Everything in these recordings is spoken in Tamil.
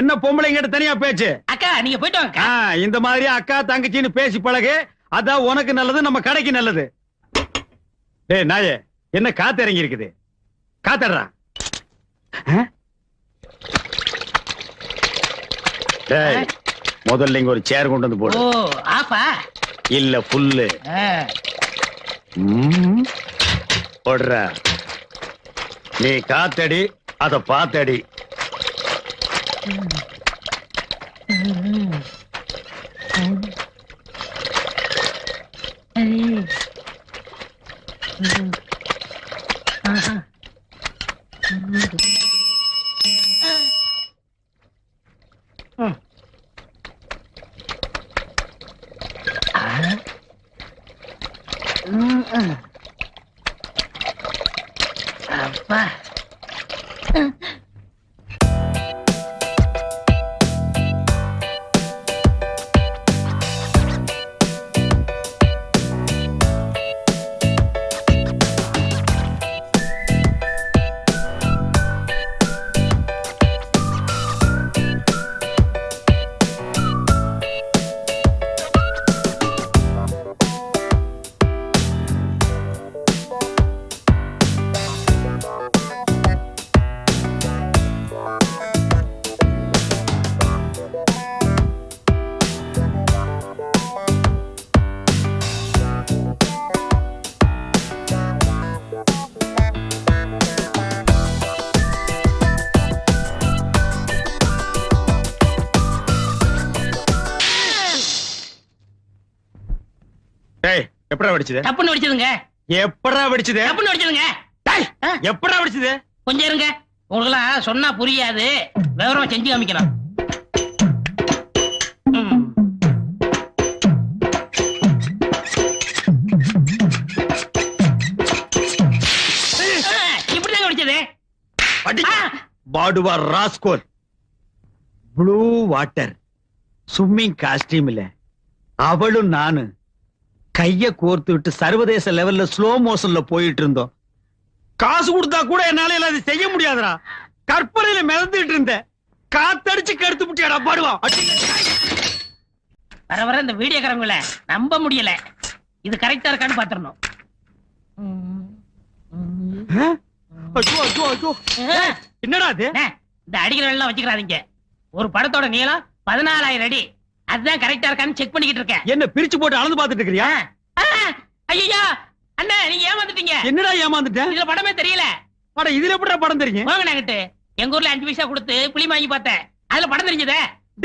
என்ன பொம்பளைங்கிட்ட தனியா பேச்சு? அக்கா நீங்க போயிட்டு வாங்க இந்த மாதிரி அக்கா தங்கச்சின்னு பேசி பழகு. அதான் உனக்கு நல்லது நம்ம கடைக்கு நல்லது. டேய் நாயே என்ன காத்து இறங்கி இருக்குது காத்தடுறா? டேய் முதல்ல இங்க ஒரு சேர் கொண்டு வந்து போடு. ஆப்பா? இல்ல புல்லு. போடுற. நீ காத்தடி அத பாத்தடி. அப்பா எப்படா வெடிச்சது? தப்புன்னு வெடிச்சதுங்க. எப்படா வெடிச்சது? தப்புன்னு வெடிச்சதுங்க. எப்படா வெடிச்சது? கொஞ்சம் இருங்க. உங்களுக்குலாம் சொன்னா புரியாது. விவரமா செஞ்சு காமிக்கலாம். பாடுவா rascal. Blue water swimming costume இல்ல. அவளும் நானு. கைய கோர்த்து விட்டு சர்வதேச லெவல்ல ஸ்லோ மோஷன்ல போயிட்டு இருந்தோம். காசு கொடுத்தா கூட என்னால இது செய்ய முடியாதுடா. கற்பனையில மிதந்துட்டு இருந்தேன். காத்தடிச்சு கெடுத்து முட்டியாடா பாடுவா. அடி. வர வர இந்த வீடியோக்காரங்கள நம்ப முடியல. இது கரெக்டா இருக்கான்னு. ஏய், என்னடா அது? இந்த அடிக்கிற எல்லாம் வச்சுக்கிறாதீங்க. ஒரு படத்தோட நீளம் பதினாலாயிரம் அடி. அதுதான் கரெக்டா இருக்கான்னு செக் பண்ணிக்கிட்டு இருக்கேன். என்ன பிரிச்சு போட்டு அளந்து பாத்துட்டு இருக்கிறியா? ஐயா அண்ணா நீங்க ஏமாந்துட்டீங்க. என்னடா ஏமாந்துட்டேன் இதுல படமே தெரியல. அட இதுல எப்படிடா படம் தெரியும்? வாங்க நாங்கிட்டு எங்க ஊர்ல அஞ்சு பைசா கொடுத்து புளி வாங்கி பார்த்தேன். அதுல படம் தெரிஞ்சதே.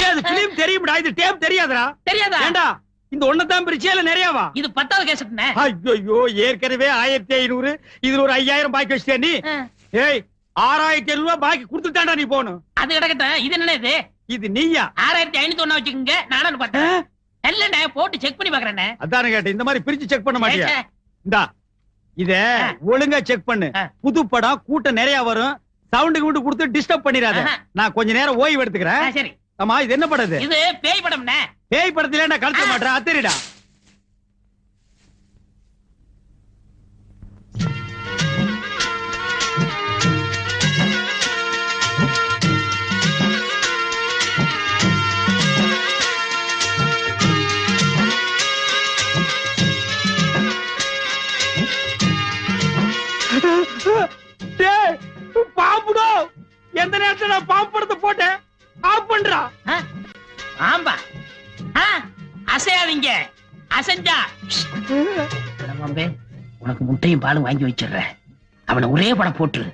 அது பிலிம் தெரியும்டா. இது டேப் தெரியாதுடா. தெரியாதா? ஏண்டா இந்த ஒன்னதான் பிரிச்சியா இல்ல நிறையாவா? இது பத்தாவது கேசட்னே ஐயோ ஏற்கனவே ஆயிரத்தி ஐநூறு இதுல ஒரு ஐயாயிரம் பாக்கி வச்சிட்டியா நீ? ஏய் ஆறாயிரத்தி ஐநூறு ரூபாய் பாக்கி கொடுத்துட்டாண்டா நீ போகணும் அது கிடக்கட்டும். இது என்ன இது? இது நீயா? ஆறாயிரத்தி ஐநூத்தி ஒண்ணா வச்சுக்கோங்க. நானும் பார்த்தேன். இல்லண்ணே போட்டு செக் பண்ணி பாக்குறேண்ணே அதான கேட்டேன். இந்த மாதிரி பிரிச்சு செக் பண்ண மாட்டியா. இந்தா இத. ஒழுங்கா செக் பண்ணு. புது படம் கூட்டம் நிறைய வரும். சவுண்டுக்கு விட்டு கொடுத்து டிஸ்டர்ப் பண்ணிடாத. நான் கொஞ்ச நேரம் ஓய்வு எடுத்துக்கிறேன். சரி. ஆமா இது என்ன படம் இது? பேய் படம்ண்ணே. பேய் படத்துல நான் ஆ. மாட்டேன் அத்தரிடா. எந்த நேரத்துல நான் பாம்பு படத்தை போட்டேன்? ஆஃப் பண்றா? ஆம்பா. அசையாதீங்க. அசைஞ்சா. அடமாம்பே, உனக்கு முட்டையும் பாலும் வாங்கி வச்சிடுறேன். அவனை ஒரே படம் போட்டுரு.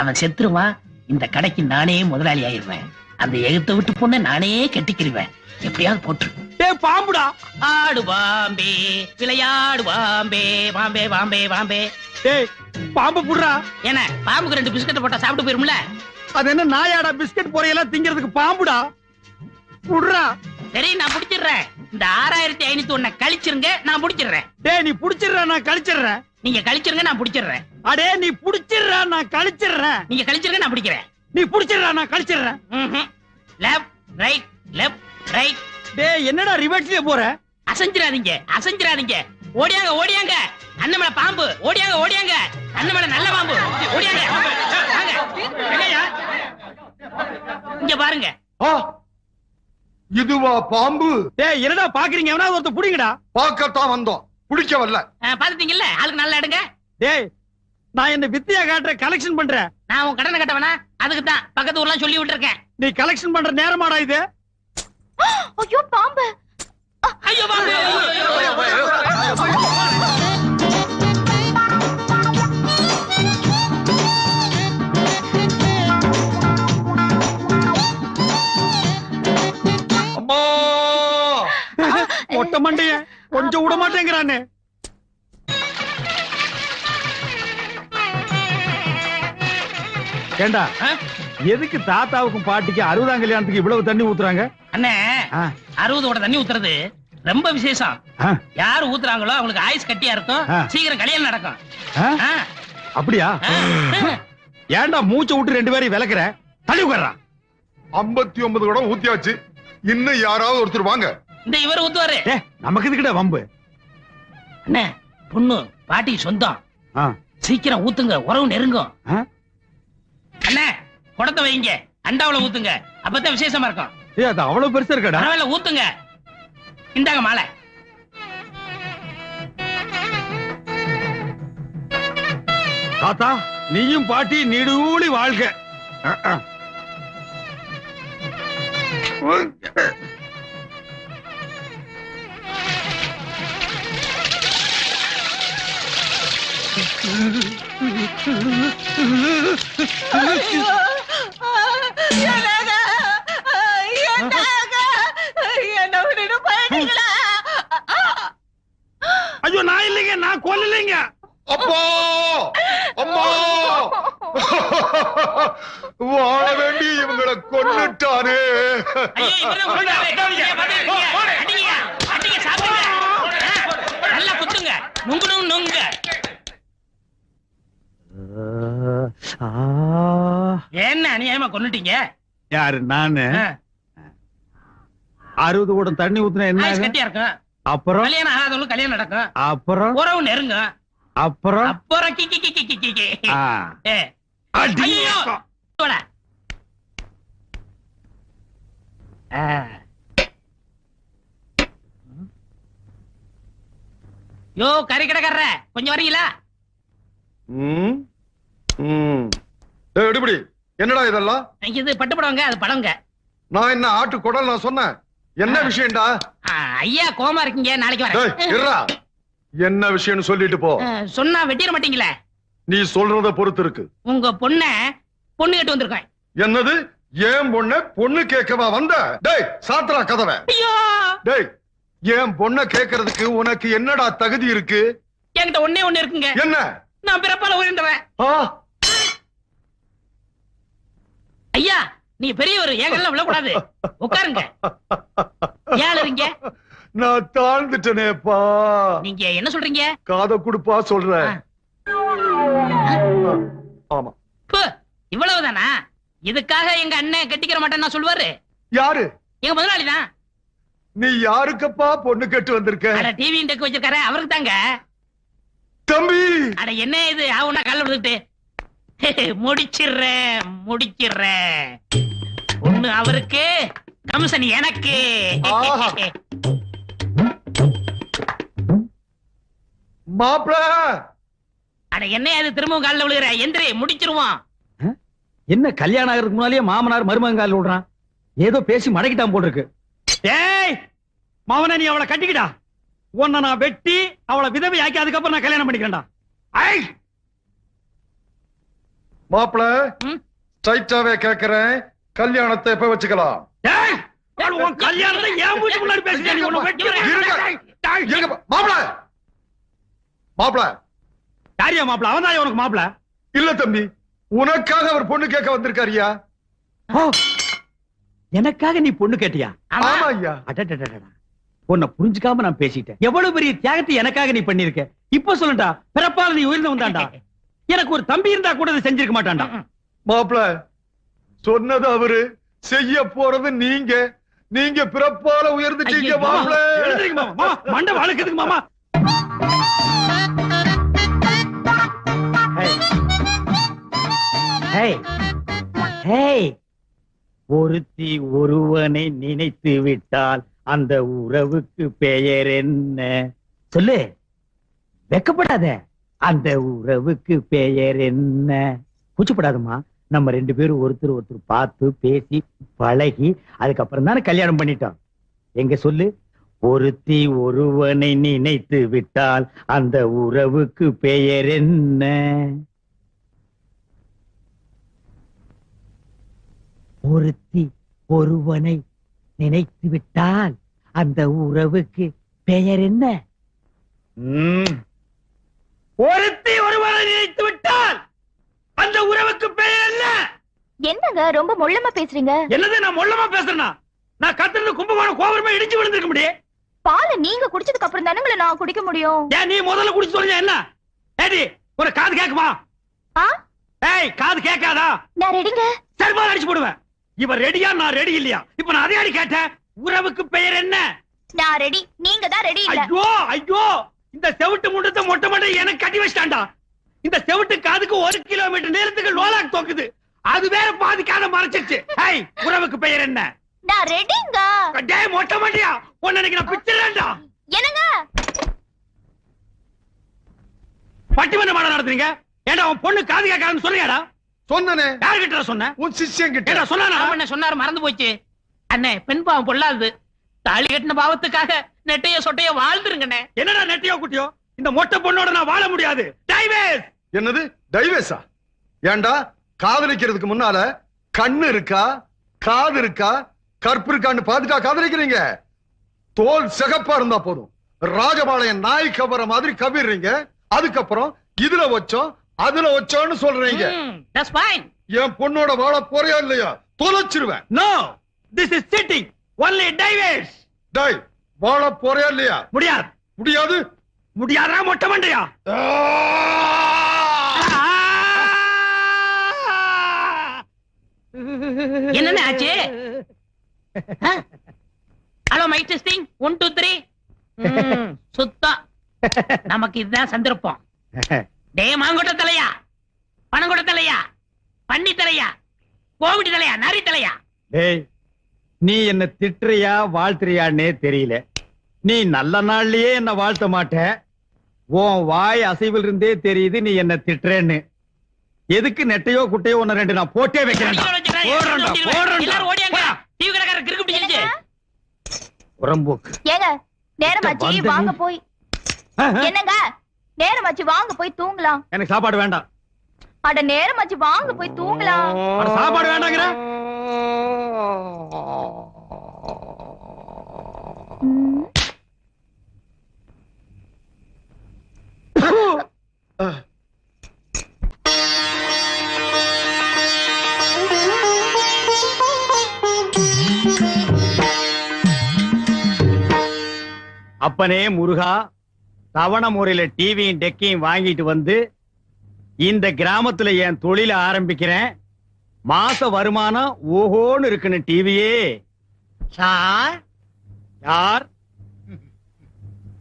அவன் செத்துருவான் இந்த கடைக்கு நானே முதலாளி ஆயிருவேன் அந்த எகுத்த விட்டு பொண்ணை நானே கட்டிக்கிருவேன். எப்படியாவது போட்டுரு. பாம்புடா. ஆடு பாம்பே விளையாடு பாம்பே பாம்பே பாம்பே பாம்பே. டேய் பாம்பு புடுறா. என்ன பாம்புக்கு ரெண்டு பிஸ்கட் போட்டா சாப்பிட்டு போயிரும்ல? அது என்ன நாயாடா பிஸ்கட் பொறையெல்லாம் திங்கிறதுக்கு பாம்புடா? புடுறா சரி நான் பிடிச்சிடுறேன். இந்த ஆறாயிரத்தி ஐநூத்தி ஒண்ண கழிச்சிருங்க நான் பிடிச்சிடுறேன். டேய் நீ புடிச்சிடுறா நான் கழிச்சிடுறேன். நீங்க கழிச்சிருங்க நான் பிடிச்சிடுறேன். அடே நீ புடிச்சிடுறா நான் கழிச்சிடுறேன். நீங்க கழிச்சிருங்க நான் பிடிக்கிறேன். நீ புடிச்சிடுறா நான் கழிச்சிடுறேன். லெஃப்ட் ரைட் லெஃப்ட் ரைட் டேய் என்னடா ரிவர்ஸ்லயே போற? அசைஞ்சிராதீங்க அசைஞ்சிராதீங்க ஓடியாங்க ஓடியாங்க. அண்ணன் மேல பாம்பு. ஓடியாங்க ஓடியாங்க. அண்ணன் மேல நல்ல பாம்பு. ஓடியாங்க வாங்க. இங்க பாருங்க இதுவா பாம்பு டேய் என்னடா பாக்குறீங்க எவனா ஒருத்தர் புடிங்கடா பார்க்கத்தான் வந்தோம் பிடிக்க வரல பாத்துட்டீங்கல்ல ஆளுக்கு நல்லா எடுங்க டேய் நான் என்ன வித்தியா காட்டுற கலெக்ஷன் பண்றேன் நான் உன் கடனை கட்டவனா அதுக்கு தான் பக்கத்து ஊர்லாம் சொல்லி விட்டுருக்கேன் நீ கலெக்ஷன் பண்ற நேரமாடா இது ஐயோ பாம்பு ஐயோ பாம்பு அம்மா! மொட்டை மண்டைய கொஞ்சம் விட மாட்டேங்கிறானே. ஏண்டா எதுக்கு தாத்தாவுக்கும் பாட்டிக்கு அறுபதாம் கல்யாணத்துக்கு இவ்வளவு தண்ணி ஊத்துறாங்க? அண்ணே ஆ, அறுபதோட தண்ணி ஊத்துறது ரொம்ப விசேஷம். யார் ஊத்துறாங்களோ அவங்களுக்கு ஆயுஸ் கட்டியா இருக்கும். சீக்கிரம் கல்யாணம் நடக்கும். அப்படியா? ஆ. ஏன்டா மூச்சை விட்டு ரெண்டு பேரையும் விளக்குற தள்ளி உட்கார்றான் ஐம்பத்தி ஒன்பது கூட ஊத்தியாச்சு. இன்னும் யாராவது ஒருத்தர் வாங்க. இந்த இவர் ஊத்துவாரு. ஏ நமக்கு இதுக்கிட்ட வம்பு? அண்ணே பொண்ணு பாட்டி சொந்தம். ஆ, சீக்கிரம் ஊத்துங்க உறவு நெருங்கும். ஆ? அண்ணே குடத்தை வைங்க அண்டாவுல ஊத்துங்க. அப்பதான் விசேஷமா இருக்கும். ஏய், அது அவ்வளவு பெருசா இருக்கடா? பரவாயில்ல ஊத்துங்க. இந்தாங்க மாலை. தாத்தா நீயும் பாட்டி நீடூழி வாழ்க. ஐயோ நான் இல்லைங்க நான் கொல்லலைங்க அப்பா! அம்மா வாழ வேண்டி இவங்களை நல்லா நுங்கு நுங்க என்ன அநியாயமா கொன்னுட்டீங்க? யாரு நானு? அறுபது கூடம் தண்ணி ஊத்துனா என்ன? கட்டியா இருக்கும்? அப்புறம்? கல்யாணம் ஆகாதவங்களுக்கு கல்யாணம் நடக்கும். அப்புறம்? உறவு நெருங்கும். அப்புறம்? அப்புறம் கி கி கி கி யோ கறி கடைக்காரர கொஞ்சம் வரீங்களா? எடுபடி என்னடா இதெல்லாம்? இது பட்டு படவங்க அது படங்க நான் என்ன ஆட்டு குடல் நான் சொன்னேன். என்ன விஷயம்டா? ஐயா கோமா இருக்கீங்க நாளைக்கு வரேன். என்ன விஷயம்னு சொல்லிட்டு போ. சொன்னா வெட்டிட மாட்டீங்களே. நீ சொல்றத பொறுத்து இருக்கு. உங்க பொண்ண பொண்ணு கேட்டு வந்திருக்கேன். என்னது? ஏன் பொண்ண பொண்ணு கேட்கவா வந்த? டேய் சாத்திரா கதவை. ஐயோ! டேய் ஏன் பொண்ண கேக்குறதுக்கு உனக்கு என்னடா தகுதி இருக்கு? என்கிட்ட ஒண்ணே ஒண்ணு இருக்குங்க. என்ன? நான் பிறப்பால உயர்ந்தவன். ஐயா நீ பெரியவர் என் கல்ல விழக்கூடாது. உட்காருங்க. ஏன் இருங்க நான் தாழ்ந்துட்டனேப்பா. நீங்க என்ன சொல்றீங்க? காத குடுப்பா சொல்றேன். ஆமா. இவ்வளவுதானா? இதுக்காக எங்க அண்ணன் கட்டிக்கிற மாட்டேன்னு நான் சொல்லுவாரு. யாரு? எங்க முதலாளி தான். நீ யாருக்கப்பா பொண்ணு கேட்டு வந்திருக்க? டிவி டெக் வச்சிருக்காரு அவருக்கு தாங்க. தம்பி! அட என்ன இது? ஆவுனா கால விழுந்துட்டு முடிச்சிடுறேன் முடிச்சிடுறேன். ஒண்ணு அவருக்கு கமிஷன் எனக்கு. மாப்பிள! அட என்ன அது திரும்பவும் காலில் விழுகிற? எந்திரி முடிச்சிருவோம். என்ன கல்யாணம் ஆகிறதுக்கு முன்னாலேயே மாமனார் மருமங்கால் விடுறான் ஏதோ பேசி மடக்கிட்டான் போல் இருக்கு ஏய் மாமனா நீ அவளை கட்டிக்கிடா. உன்னை நான் வெட்டி அவளை விதவை ஆக்கி அதுக்கப்புறம் நான் கல்யாணம் பண்ணிக்கிறேன்டா. ஐ! மாப்பிள ம்? ஸ்ட்ரைட்டாவே கேக்குறேன். கல்யாணத்தை எப்ப வச்சுக்கலாம்? கல்யாணத்தை ஏன் மூச்சு முன்னாடி. இருங்க. மாப்பிள. மாப்பிள. யாரியா மாப்பிள? அவன் தான் உனக்கு மாப்பிள? இல்ல தம்பி. உனக்காக அவர் பொண்ணு கேட்க வந்திருக்காருயா எனக்காக நீ பொண்ணு கேட்டியா? ஆமா. ஐயா அடடடடடா. உன்னை புரிஞ்சுக்காம நான் பேசிட்டேன். எவ்வளவு பெரிய தியாகத்தை எனக்காக நீ பண்ணிருக்க இப்ப சொல்லண்டா பிறப்பால் நீ உயர்ந்து வந்தாண்டா? எனக்கு ஒரு தம்பி இருந்தா கூட இதை செஞ்சிருக்க மாட்டான்டா மாப்பிள சொன்னது அவரு. செய்ய போறது நீங்க. நீங்க பிறப்பால உயர்ந்துட்டீங்க மாப்பிள. எழுந்திருங்க மாமா. மாமா, ஒருத்தி ஒருவனை நினைத்து விட்டால் அந்த உறவுக்கு பெயர் என்ன? சொல்லு. வெக்கப்படாத. அந்த உறவுக்கு பெயர் என்ன? கூச்சப்படாதம்மா. நம்ம ரெண்டு பேரும் ஒருத்தர் ஒருத்தர் பார்த்து பேசி பழகி அதுக்கப்புறம் தானே கல்யாணம் பண்ணிட்டோம். எங்க சொல்லு? ஒருத்தி ஒருவனை நினைத்து விட்டால் அந்த உறவுக்கு பெயர் என்ன? ஒருத்தி ஒருவனை நினைத்து விட்டால் அந்த உறவுக்கு பெயர் என்ன. ஒருத்தி ஒருவனை நினைத்து விட்டால் அந்த உறவுக்கு பெயர் என்ன? என்னங்க ரொம்ப மொள்ளமா பேசுறீங்க? என்னது நான் மொள்ளமா பேசுறேனா? நான் கத்துறது கும்பகோணம் கோபுரமா இடிச்சு விழுந்திருக்க முடியும் பாலை நீங்க குடிச்சதுக்கு அப்புறம் தானே நான் குடிக்க முடியும்? ஏன் நீ முதல்ல குடிச்சு சொல்லுங்க என்ன? ஏடி ஒரு காது கேக்குமா? ஆ? ஏய் காது கேட்காதா? நான் ரெடிங்க சர்வா அடிச்சு போடுவேன். இவன் ரெடியா நான் ரெடி இல்லையா? இப்ப நான் அதே கேட்டேன்? உறவுக்கு பெயர் என்ன? நான் ரெடி நீங்க தான் ரெடி இல்ல. ஐயோ ஐயோ! இந்த செவிட்டு முண்டத்தை மொட்டை மொட்டை எனக்கு கட்டி வச்சிட்டான்டா. இந்த செவிட்டு காதுக்கு ஒரு கிலோமீட்டர் நீளத்துக்கு லோலாக் தோக்குது. அது வேற பாதி காதை மறைச்சிருச்சு. ஏய் உறவுக்கு பெயர் என்ன? நான் ரெடிங்க டேய் மொட்டை மண்டியா உன்னை இன்னைக்கு நான் பிச்சிடறேன்டா என்னங்க? பட்டிமன்ற மாடம் நடத்துறீங்க? ஏண்டா உன் பொண்ணு காது கேட்காதுன்னு சொல்றியாடா? சொன்னனே? யாருகிட்ட சொன்ன? உன் சிஷ்யன் கிட்ட ஏண்டா சொன்னானா? என்ன சொன்னாரு மறந்து போச்சு. அண்ணே பெண் பாவம் பொல்லாது. தாலி கட்டின பாவத்துக்காக நெட்டைய சொட்டைய வாழ்ந்துருங்கண்ணே. என்னடா நெட்டியோ குட்டியோ? இந்த மொட்டை பொண்ணோட நான் வாழ முடியாது. டைவேஸ்! என்னது? டைவேஸா? ஏன்டா காதலிக்கிறதுக்கு முன்னால கண்ணு இருக்கா? காது இருக்கா? கற்பு இருக்கான்னு பாத்துட்டா காதலிக்கிறீங்க. தோல் சிகப்பா இருந்தா போதும். ராஜபாளையம் நாய் கவர மாதிரி கவிடுறீங்க அதுக்கப்புறம் இதுல வச்சோம் அதுல வச்சோம்னு சொல்றீங்க. தட்ஸ் ஃபைன் என் பொண்ணோட வாழ போறியா இல்லையா? தொலைச்சிருவேன். No this is sitting only டைவேஸ் டேய் வாழ போறியா இல்லையா? முடியாது. முடியாது? முடியாதா மொட்டை மண்டையா? என்னண்ணே ஆச்சு? Hello mike testing one two three சுத்தம். நமக்கு இதுதான் சந்தர்ப்பம். டே மாங்கொட்ட தலையா பணங்கொட்ட தலையா பன்னி தலையா கோவிடி தலையா நரி தலையா டேய் நீ என்ன திட்டுறியா வாழ்த்துறியான்னே தெரியல. நீ நல்ல நாள்லயே என்ன வாழ்த்த மாட்ட. உன் வாய் அசைவில் இருந்தே தெரியுது நீ என்ன திட்டுறேன்னு. எதுக்கு நெட்டையோ குட்டையோ ஒன்னு ரெண்டு நான் போட்டே பிடிச்சிருச்சு. புறம்போக்கு ஏங்க நேரமாச்சு வாங்க போய். என்னங்க? நேரமாச்சு வாங்க போய் தூங்கலாம். எனக்கு சாப்பாடு வேண்டாம். அட நேரமாச்சு வாங்க போய் தூங்கலாம். அட, சாப்பாடு வேண்டாங்கிற. அப்பனே முருகா தவண முறையில டிவியும் டெக்கையும் வாங்கிட்டு வந்து இந்த கிராமத்துல என் தொழில ஆரம்பிக்கிறேன். மாச வருமானம் ஓஹோன்னு இருக்குன்னு டிவியே. சார்? யார்?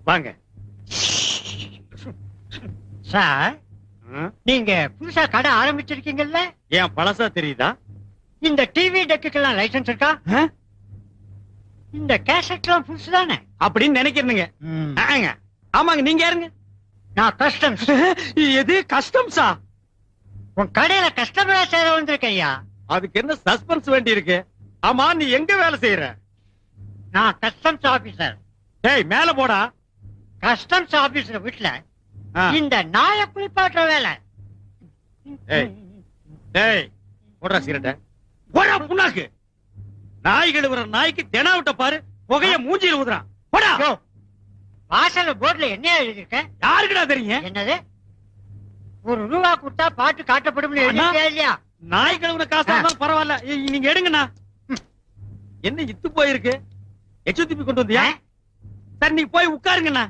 வாங்க. சார் நீங்க புதுசா கடை ஆரம்பிச்சிருக்கீங்கல்ல? ஏன் பழசா தெரியுதா? இந்த டிவி டெக்குக்கெல்லாம் லைசென்ஸ் இருக்கா? இந்த கேசட்லாம் புதுசு தானே அப்படின்னு நினைக்கிறேனுங்க. ஆமாங்க நீங்க யாருங்க? நான் கஸ்டம்ஸ் எது கஸ்டம்ஸா உன் கடையில கஸ்டமரா சேர வந்திருக்கேன் ஐயா அதுக்கு என்ன சஸ்பென்ஸ் வேண்டி இருக்கு? ஆமா நீ எங்க வேலை செய்யற நான் கஸ்டம்ஸ் ஆபீசர் டேய் மேல போடா. கஸ்டம்ஸ் ஆபீசர் வீட்டுல ஆ. இந்த நாய குளிப்பாட்டுற வேலை. ஏய். டேய் போடுறா சிகரெட்ட. போடா புண்ணாக்கு. நாய் கழுவுற நாய்க்கு தெனா விட்ட பாரு புகைய மூஞ்சில ஊதுறான். போடா. வாசல்ல போர்டுல என்ன எழுதிருக்க யாருக்குடா தெரியும் என்னது? ஒரு ரூபா கொடுத்தா பாட்டு காட்டப்படும் இல்லையா? நாய் கழுவுற காசு இருந்தாலும் பரவாயில்ல. நீங்க எடுங்கண்ணா. என்ன இத்து போயிருக்கு? எச்சு திருப்பி கொண்டு வந்தியா? சரி நீங்க போய் உட்காருங்கண்ணா.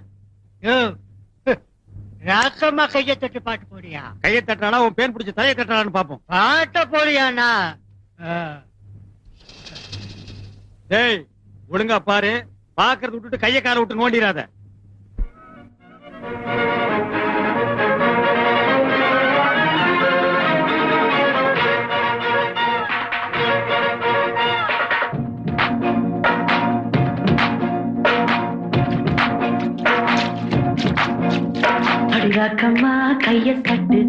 ராக்கம்மா கைய தட்டு பாட்டு போடியா கையை தட்டுறானா உன் பேன் பிடிச்ச தலையை தட்டுறான்னு பாப்போம். பாட்ட போடியாண்ணா. டேய் ஒழுங்கா பாரு. பாக்குறது விட்டுட்டு கைய கால விட்டு நோண்டிராத ராக்கம்மா கைய தட்டு.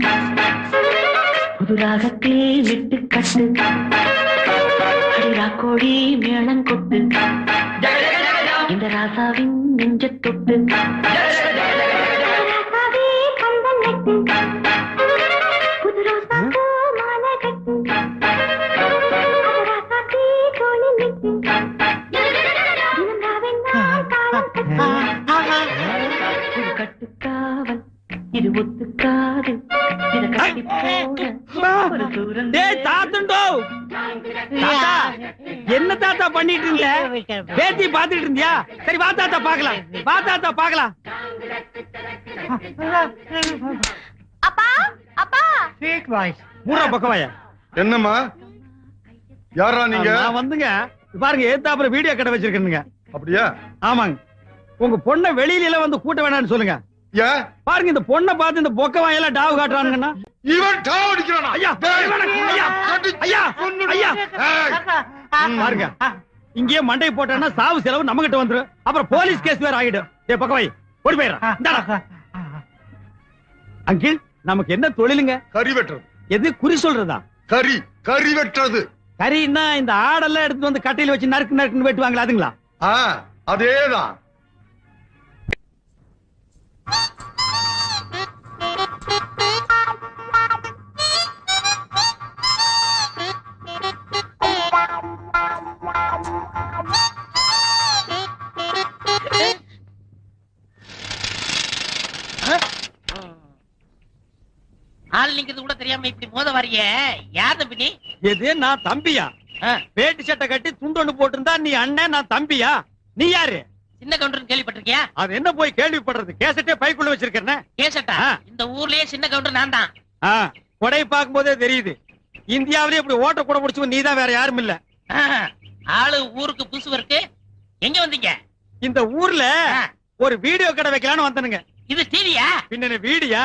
புது ராகத்தில் விட்டு கட்டு. அடிரா கோடி மேளம் கொட்டு. இந்த ராசாவின் நெஞ்ச தொட்டு. பாத்துட்டு இருந்தியா? சரி வா தாத்தா பாக்கலாம் வா தாத்தா பாக்கலாம் அப்பா அப்பா. ஸ்வீட் வாய்ஸ் மூணா பக்கவாயா? என்னம்மா? யாரா நீங்க? நான் வந்துங்க. பாருங்க ஏத்தாப்புல வீடியோ கடை வச்சிருக்கேனுங்க. அப்படியா? ஆமாங்க. உங்க பொண்ணை வெளியில எல்லாம் வந்து கூட்ட வேணாம்னு சொல்லுங்க. பாருங்க இந்த பொண்ணை பார்த்து இந்த பொக்க வாயெல்லாம் டாவு காட்டுறானுங்கன்னா. இவன் டாவ் அடிக்கிறானா? ஐயா, ஐயா, ஐயா, ஐயா. பாருங்க. இங்கேயே மண்டை போட்டோம்னா சாவு செலவு நம்ம கிட்ட வந்துரும். அப்புறம் போலீஸ் கேஸ் வேற ஆகிடும் ஏ பக்கவாய் ஓடி போயிடுறான். அங்கிள் நமக்கு என்ன தொழிலுங்க? கறி வெட்டுறது. எது குறி சொல்றதா? கறி கறி வெட்டுறது. கறின்னா இந்த ஆடெல்லாம் எடுத்து வந்து கட்டையில வச்சு நறுக்கு நறுக்குன்னு வெட்டுவாங்களா அதுங்களா? அதேதான். தெரியாம இப்படி மோத வரிய யார் தம்பி நீ எது? நான் தம்பியா? வேட்டி சட்டை கட்டி துண்டொன்னு போட்டிருந்தா நீ அண்ணன் நான் தம்பியா? நீ யாரு? சின்ன கவுண்டர் கேள்விப்பட்டிருக்கியா? அது என்ன போய் கேள்விப்படுறது? கேசட்டே பைக்குள்ள வச்சிருக்கேன் கேசட்டா. இந்த ஊர்லயே சின்ன கவுண்டர் நான் தான். கொடை பார்க்கும் போதே தெரியுது. இந்தியாவிலே இப்படி ஓட்ட கூட முடிச்சு நீ தான் வேற யாரும் இல்ல. ஆளு ஊருக்கு புதுசு இருக்கு எங்க வந்தீங்க? இந்த ஊர்ல. ஒரு வீடியோ கடை வைக்கலாம்னு வந்தனுங்க. இது டிவியா பின்ன வீடியா?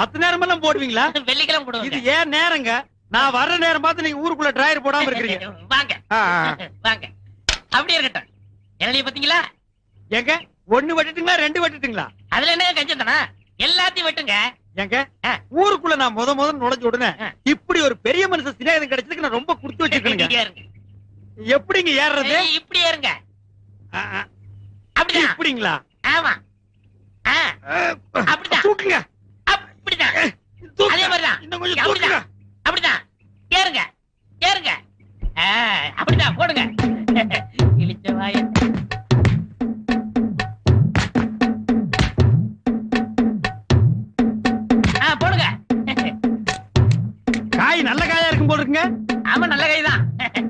மத்த நேரம் எல்லாம் போடுவீங்களா? வெள்ளிக்கிழமை இது போடுவேங்க ஏன் நேரங்க? நான் வர்ற நேரம் பார்த்து நீங்க ஊருக்குள்ள டிரைவர் போடாம இருக்கிறீங்க. வாங்க. வாங்க. அப்படியே இருக்கட்டும். இளநீ பாத்தீங்களா? ஏங்க ஒண்ணு வெட்டுட்டுங்களா ரெண்டு வெட்டுட்டுங்களா அதுல என்ன கஞ்சம் தானே? எல்லாத்தையும் வெட்டுங்க. ஏங்க ஆ. ஊருக்குள்ள நான் முத முத நுழைஞ்ச உடனே. இப்படி ஒரு பெரிய மனுஷன் சிநேகிதம் கிடைச்சதுக்கு நான் ரொம்ப கொடுத்து இருங்க. எப்படிங்க ஏறுறது? இப்படி ஏறுங்க. அப்படிதான். இப்படிங்களா? ஆமா. அப்படிதான். அதே மாதிரிதான். அப்படிதான். அப்படிதான். ஏறுங்க. ஏறுங்க. அப்படிதான். போடுங்க. இழிச்ச வாய. போடுங்க. காய் நல்ல காயா இருக்கும் போல இருக்குங்க. ஆமா நல்ல கைதான் ஆ,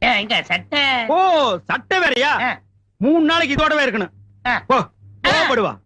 இங்க சட்டை. ஓ சட்டை வேறயா. மூணு நாளைக்கு இதோடவே இருக்கணும். ஆ. போ கோவப்படுவா.